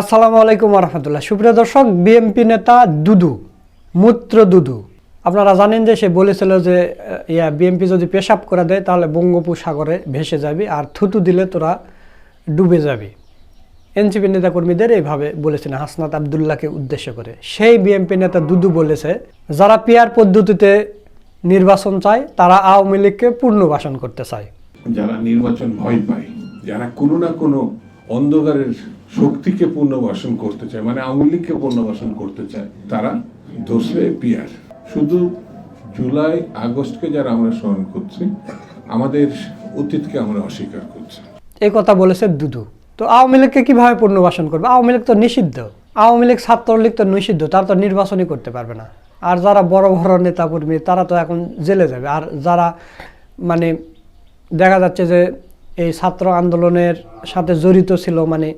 আসসালামু আলাইকুম রহমতুল্লাহ। সুপ্রিয় দর্শক বিএমপি নেতা দুদু, মূত্র দুদু। আপনারা জানেন যে সে বলেছিল যে ইয়া বিএমপি যদি পেশাব করে দেয়, তাহলে বঙ্গোপসাগরে ভেসে যাবি আর থুতু দিলে তোরা ডুবে যাবি। এনসিপি নেতাকর্মীদের এইভাবে বলেছেন, হাসনাত আবদুল্লাহকে উদ্দেশ্য করে। সেই বিএমপি নেতা দুদু বলেছে, যারা পিয়ার পদ্ধতিতে নির্বাচন চায়, তারা আওয়ামী লীগকে পুনর্বাসন করতে চায়। যারা নির্বাচন ভয় পায়, যারা কোনো না কোনো অন্ধকারের শক্তিকে পুনর্বাসন করতে চায় মানে আওয়ামী পুনর্বাসন করতে চায়, তারা দোসরে পিয়ার। শুধু জুলাই, আগস্টকে যারা আমরা স্মরণ করছি, আমাদের অতীতকে আমরা অস্বীকার করছি। এই কথা বলেছে দুদু। তো আওয়ামী লীগকে কীভাবে পুনর্বাসন করবে? আওয়ামী লীগ তো নিষিদ্ধ। আওয়ামী লীগ ছাত্রলীগ তো নিষিদ্ধ, তারা তো নির্বাচনই করতে পারবে না। আর যারা বড় বড় নেতাকর্মী, তারা তো এখন জেলে যাবে। আর যারা মানে দেখা যাচ্ছে যে এই ছাত্র আন্দোলনের সাথে জড়িত ছিল মানে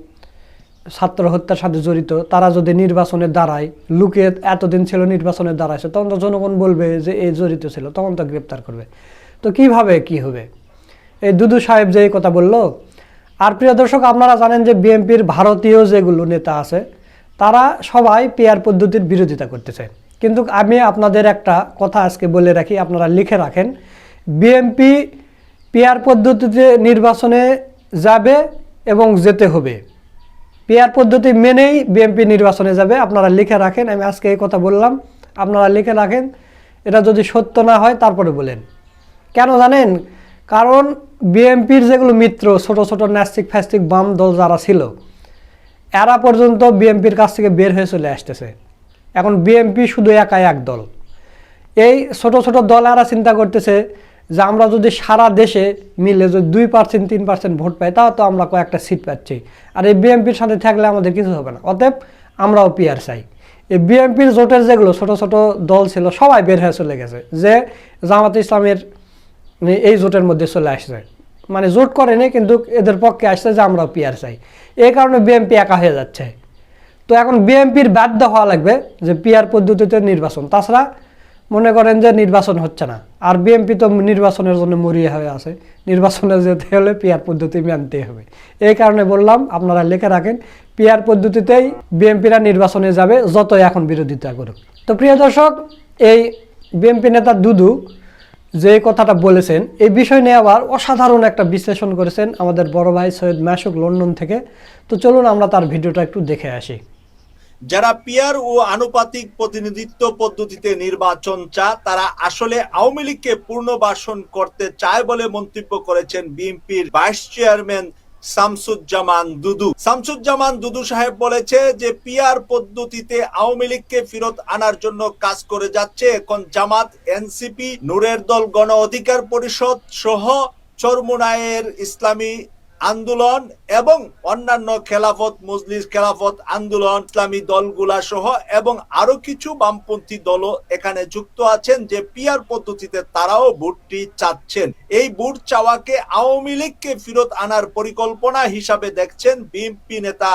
ছাত্র হত্যার সাথে জড়িত, তারা যদি নির্বাচনে দাঁড়ায় লুকিয়ে এতদিন ছিল নির্বাচনে দাঁড়াইছে, তখন তো জনগণ বলবে যে এই জড়িত ছিল, তখন তো গ্রেপ্তার করবে। তো কীভাবে কি হবে? এই দুদু সাহেব যে কথা বলল, আর প্রিয় দর্শক, আপনারা জানেন যে বিএনপির ভারতীয় যেগুলো নেতা আছে, তারা সবাই পেয়ার পদ্ধতির বিরোধিতা করতেছে। কিন্তু আমি আপনাদের একটা কথা আজকে বলে রাখি, আপনারা লিখে রাখেন, বিএনপি পেয়ার পদ্ধতিতে নির্বাচনে যাবে এবং যেতে হবে। পেয়ার পদ্ধতি মেনেই বিএনপি নির্বাচনে যাবে। আপনারা লিখে রাখেন, আমি আজকে এই কথা বললাম। আপনারা লিখে রাখেন, এটা যদি সত্য না হয়, তারপরে বলেন। কেন জানেন? কারণ বিএনপির যেগুলো মিত্র, ছোট ছোট ন্যাস্টিক ফ্যাস্টিক বাম দল যারা ছিল, এরা পর্যন্ত বিএনপির কাছ থেকে বের হয়ে চলে আসতেছে। এখন বিএনপি শুধু একা এক দল। এই ছোট ছোট দল এরা চিন্তা করতেছে যে আমরা যদি সারা দেশে মিলে যদি দুই পার্সেন্ট, তিন পার্সেন্ট ভোট পাই, তাও তো আমরা কয়েকটা সিট পাচ্ছি। আর এই বিএমপির সাথে থাকলে আমাদের কিছু হবে না। অতএব আমরাও পিয়ার চাই। এই বিএমপির জোটের যেগুলো ছোট ছোট দল ছিল, সবাই বের হয়ে চলে গেছে যে জামাত ইসলামের এই জোটের মধ্যে চলে আসছে। মানে জোট করেনি, কিন্তু এদের পক্ষে আসছে যে আমরাও পিয়ার চাই। এই কারণে বিএনপি একা হয়ে যাচ্ছে। তো এখন বিএনপির বাধ্য হওয়া লাগবে যে পিয়ার পদ্ধতিতে নির্বাচন। তাছাড়া মনে করেন যে নির্বাচন হচ্ছে না। আর বিএনপি তো নির্বাচনের জন্য মরিয়া হয়ে আছে। নির্বাচনে যেতে হলে পিয়ার পদ্ধতি মানতেই হবে। এই কারণে বললাম, আপনারা লিখে রাখেন পিয়ার পদ্ধতিতেই বিএনপিরা নির্বাচনে যাবে, যতই এখন বিরোধিতা করুক। তো প্রিয় দর্শক, এই বিএনপি নেতা দুদু যে কথাটা বলেছেন, এই বিষয় নিয়ে আবার অসাধারণ একটা বিশ্লেষণ করেছেন আমাদের বড় ভাই সৈয়দ মাসুক লন্ডন থেকে। তো চলুন আমরা তার ভিডিওটা একটু দেখে আসি। যারা পিয়ার ও আনুপাতিক প্রতিনিধিত্ব পদ্ধতিতে নির্বাচন চা তারা আসলে আওয়ামী লীগকে পুনর্বাসন করতে চায় বলে মন্তব্য করেছেন বিএনপির ভাইস চেয়ারম্যান শামসুজ্জামান দুদু। শামসুজ্জামান দুদু সাহেব বলেছে যে, পিয়ার পদ্ধতিতে আওয়ামী লীগকে ফেরত আনার জন্য কাজ করে যাচ্ছে এখন জামাত, এনসিপি, নূরের দল গণ অধিকার পরিষদ সহ চরমুনায়ের ইসলামী আন্দোলন এবং অন্যান্য খেলাফত, মজলিস খেলাফত, আন্দোলন, ইসলামী দলগুলা সহ এবং আরও কিছু বামপন্থী দলও এখানে যুক্ত আছেন যে পিয়ার পদ্ধতিতে তারাও ভোটটি চাচ্ছেন। এই ভোট চাওয়াকে আওয়ামী লীগকে ফেরত আনার পরিকল্পনা হিসাবে দেখছেন বিএনপি নেতা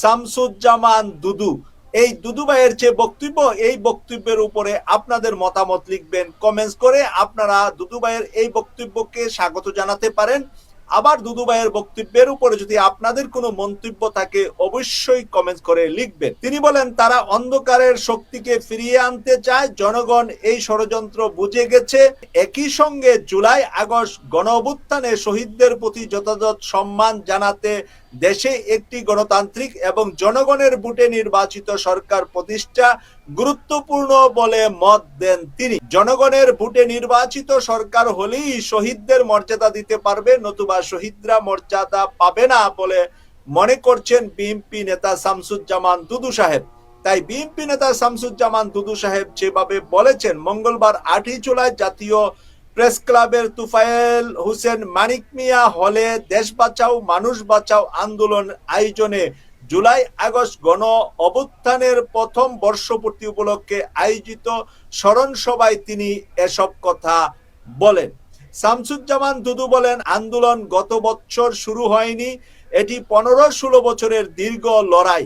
শামসুজ্জামান দুদু। এই দুদু ভাইয়ের যে বক্তব্য, এই বক্তব্যের উপরে আপনাদের মতামত লিখবেন। কমেন্টস করে আপনারা দুদু ভাইয়ের এই বক্তব্যকে স্বাগত জানাতে পারেন। আবার দুদু ভাইয়ের বক্তব্যের উপরে যদি আপনাদের কোনো মন্তব্য থাকে, অবশ্যই কমেন্ট করে লিখবেন। তিনি বলেন, তারা অন্ধকারের শক্তিকে ফিরিয়ে আনতে চায়, জনগণ এই ষড়যন্ত্র বুঝে গেছে। একই সঙ্গে জুলাই আগস্ট গণ অভ্যুত্থানে শহীদদের প্রতি যথাযথ সম্মান জানাতে দেশে একটি গণতান্ত্রিক এবং জনগণের ভোটে নির্বাচিত সরকার প্রতিষ্ঠা গুরুত্বপূর্ণ বলে মত দেন তিনি। জনগণের ভোটে নির্বাচিত সরকার হলেই শহীদদের মর্যাদা দিতে পারবে, নতুবা শহীদরা মর্যাদা পাবে না বলে মনে করছেন বিএনপি নেতা শামসুজ্জামান দুদু সাহেব। তাই বিএনপি নেতা শামসুজ্জামান দুদু সাহেব যেভাবে বলেছেন, মঙ্গলবার আটই জুলাই জাতীয় প্রেস ক্লাবের তুফায়েল হোসেন মানিক মিয়া হলে দেশ বাঁচাও, মানুষ বাঁচাও আন্দোলন আয়োজনে জুলাই আগস্ট গণ অভ্যুত্থানের প্রথম বর্ষপূর্তি উপলক্ষে আয়োজিত স্মরণ সভায় তিনি এসব কথা বলেন। শামসুজ্জামান দুদু বলেন, আন্দোলন গত বছর শুরু হয়নি, এটি পনেরো ষোলো বছরের দীর্ঘ লড়াই।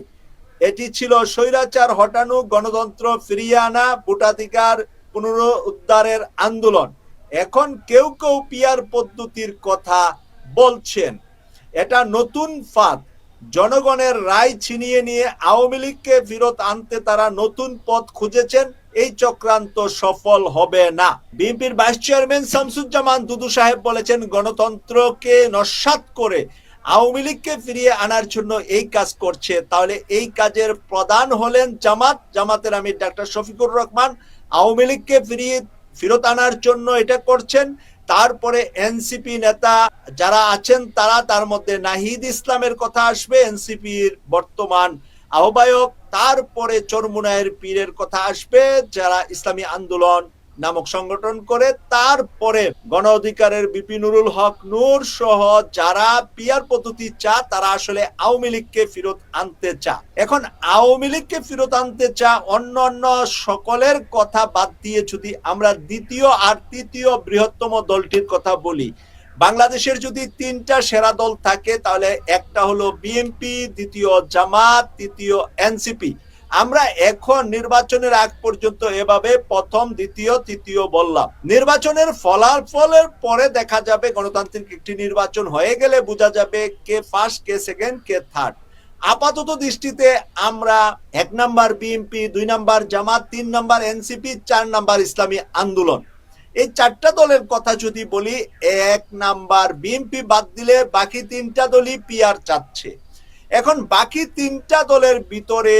এটি ছিল স্বৈরাচার হটানো গণতন্ত্র ফিরিয়ে আনা ভোটাধিকার পুনরুদ্ধারের আন্দোলন। এখন কেউ কেউ পিয়ার পদ্ধতির কথা বলছেন। এটা নতুন ফাঁদ। জনগণের রায় ছিনিয়ে নিয়ে আওয়ামী লীগকে ফেরত আনতে তারা নতুন পথ খুঁজেছেন, এই চক্রান্ত সফল হবে না। বিএনপির ভাইস চেয়ারম্যান শামসুজ্জামান দুদু সাহেব বলেছেন, গণতন্ত্রকে নস্বাত করে আওয়ামী লীগকে ফিরিয়ে আনার জন্য এই কাজ করছে। তাহলে এই কাজের প্রধান হলেন জামাত। জামাতের আমির ডাক্তার শফিকুর রহমান আওয়ামী লীগকে ফিরিয়ে, ফেরত আনার জন্য এটা করছেন। তারপরে এনসিপি নেতা যারা আছেন, তারা তার মধ্যে নাহিদ ইসলামের কথা আসবে, এনসিপির বর্তমান আহ্বায়ক। তারপরে চরমুনায়ের পীরের কথা আসবে, যারা ইসলামী আন্দোলন নামক সংগঠন করে, তারপরে গণ অধিকারের বিপিনুরুল হক নূর সহ যারা পিয়ার পদ্ধতি চা তারা আসলে আওয়ামী লীগকে ফেরত আনতে চা এখন আওয়ামী লীগকে ফেরত আনতে চা অন্য অন্য সকলের কথা বাদ দিয়ে যদি আমরা দ্বিতীয় আর তৃতীয় বৃহত্তম দলটির কথা বলি, বাংলাদেশের যদি তিনটা সেরা দল থাকে, তাহলে একটা হলো বিএনপি, দ্বিতীয় জামাত, তৃতীয় এনসিপি। আমরা এখন নির্বাচনের আগ পর্যন্ত এভাবে প্রথম, দ্বিতীয়, তৃতীয় বললাম। নির্বাচনের ফলাফলের পরে দেখা যাবে গণতান্ত্রিক একটি নির্বাচন হয়ে গেলে বোঝা যাবে কে ফার্স্ট কে সেকেন্ড কে থার্ড আপাতত দৃষ্টিতে আমরা এক নাম্বার বিএনপি দুই নাম্বার জামাত, তিন নাম্বার এনসিপি চার নাম্বার ইসলামী আন্দোলন। এই চারটা দলের কথা যদি বলি, এক নাম্বার বিএনপি বাদ দিলে বাকি তিনটা দলই পিয়ার চাচ্ছে। এখন বাকি তিনটা দলের ভিতরে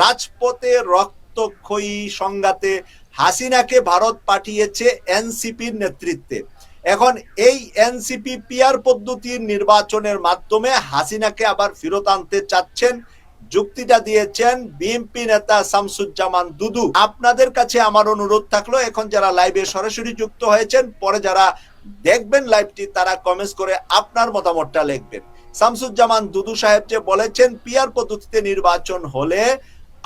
রাজপথে রক্তক্ষয়ী সংঘাতে হাসিনাকে ভারত পাঠিয়েছে এনসিপির নেতৃত্বে। এখন এই এনসিপি পিয়ার পদ্ধতির নির্বাচনের মাধ্যমে হাসিনাকে আবার ফেরত আনতে চাচ্ছেন। যুক্তিটা দিয়েছেন বিএনপি নেতা শামসুজ্জামান দুদু। আপনাদের কাছে আমার অনুরোধ থাকল, এখন যারা লাইভে সরাসরি যুক্ত হয়েছেন, পরে যারা দেখবেন লাইভটি, তারা কমেন্টস করে আপনার মতামতটা লিখবেন। শামসুজ্জামান দুদু সাহেব যে বলেছেন, পিয়ার পদ্ধতিতে নির্বাচন হলে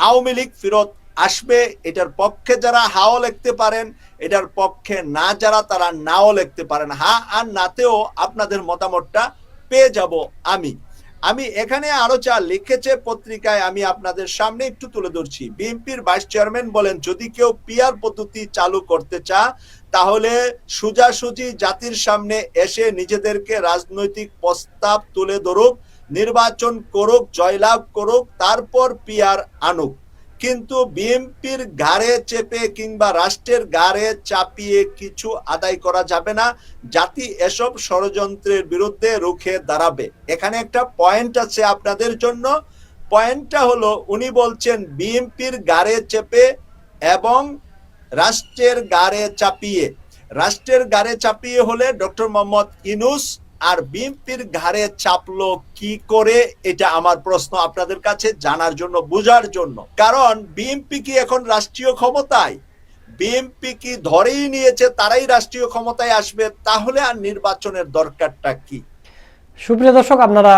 আওয়ামী লীগ ফেরত আসবে। এটার পক্ষে যারা হাও লিখতে পারেন, এটার পক্ষে না যারা, তারা নাও লিখতে পারেন। হা আর নাতেও আপনাদের মতামতটা পেয়ে যাব আমি। আমি এখানে আরও যা লিখেছে পত্রিকায় আমি আপনাদের সামনে একটু তুলে ধরছি। বিএনপির ভাইস চেয়ারম্যান বলেন, যদি কেউ পিয়ার পদ্ধতি চালু করতে চা তাহলে সোজাসুজি জাতির সামনে এসে নিজেদেরকে রাজনৈতিক প্রস্তাব তুলে ধরুক, নির্বাচন করুক, জয়লাভ করুক, তারপর পিয়ার আনুক। কিন্তু বিএনপির ঘাড়ে চেপে কিংবা রাষ্ট্রের ঘাড়ে চাপিয়ে কিছু আদায় করা যাবে না। জাতি এসব ষড়যন্ত্রের বিরুদ্ধে রুখে দাঁড়াবে। এখানে একটা পয়েন্ট আছে আপনাদের জন্য। পয়েন্টটা হলো, উনি বলছেন, বিএনপির গাড়ে চেপে এবং রাষ্ট্রের গাড়ে চাপিয়ে, রাষ্ট্রের গাড়ে চাপিয়ে হলে ডক্টর মোহাম্মদ ইনুস আর বিএনপির ঘাড়ে চাপলো কি করে? এটা আমার প্রশ্ন আপনাদের কাছে জানার জন্য, বোঝার জন্য। কারণ বিএনপি কি এখন রাষ্ট্রীয় ক্ষমতায়? বিএনপি কি ধরেই নিয়েছে তারাই রাষ্ট্রীয় ক্ষমতায় আসবে? তাহলে আর নির্বাচনের দরকারটা কি? সুপ্রিয় দর্শক, আপনারা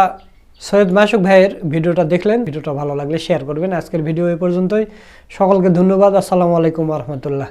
সৈয়দ মাসুক ভাইয়ের ভিডিওটা দেখলেন, ভিডিওটা ভালো লাগলে শেয়ার করবেন। আজকের ভিডিও এ পর্যন্তই। সকলকে ধন্যবাদ। আসসালামু আলাইকুম রহমতুল্লাহ।